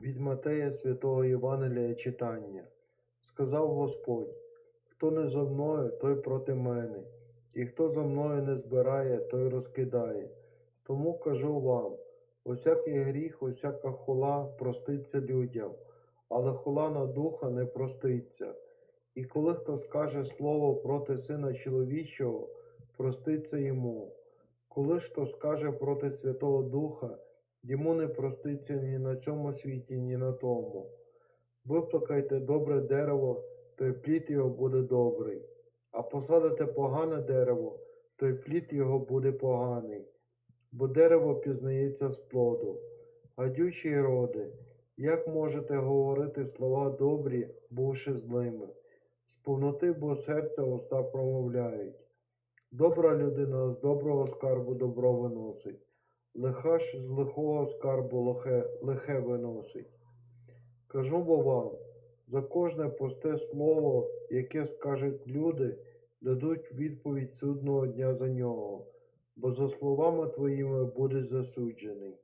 Від Матея святого Євангелія читання. Сказав Господь: Хто не зо мною, той проти мене, і хто за мною не збирає, той розкидає. Тому кажу вам: усякий гріх, усяка хула проститься людям, але хула на духа не проститься. І коли хто скаже слово проти сина чоловічого, проститься йому. Коли ж хто скаже проти Святого Духа, йому не проститься ні на цьому світі, ні на тому. Виплакайте добре дерево, то й плід його буде добрий, а посадите погане дерево, то й плід його буде поганий. Бо дерево пізнається з плоду. Гадючі роди, як можете говорити слова добрі, бувши злими? З повноти бо серця уста промовляють. Добра людина з доброго скарбу добро виносить, лиха ж з лихого скарбу лохе, лихе виносить. Кажу бо вам, за кожне просте слово, яке скажуть люди, дадуть відповідь судного дня за нього, бо за словами твоїми будеш засуджений.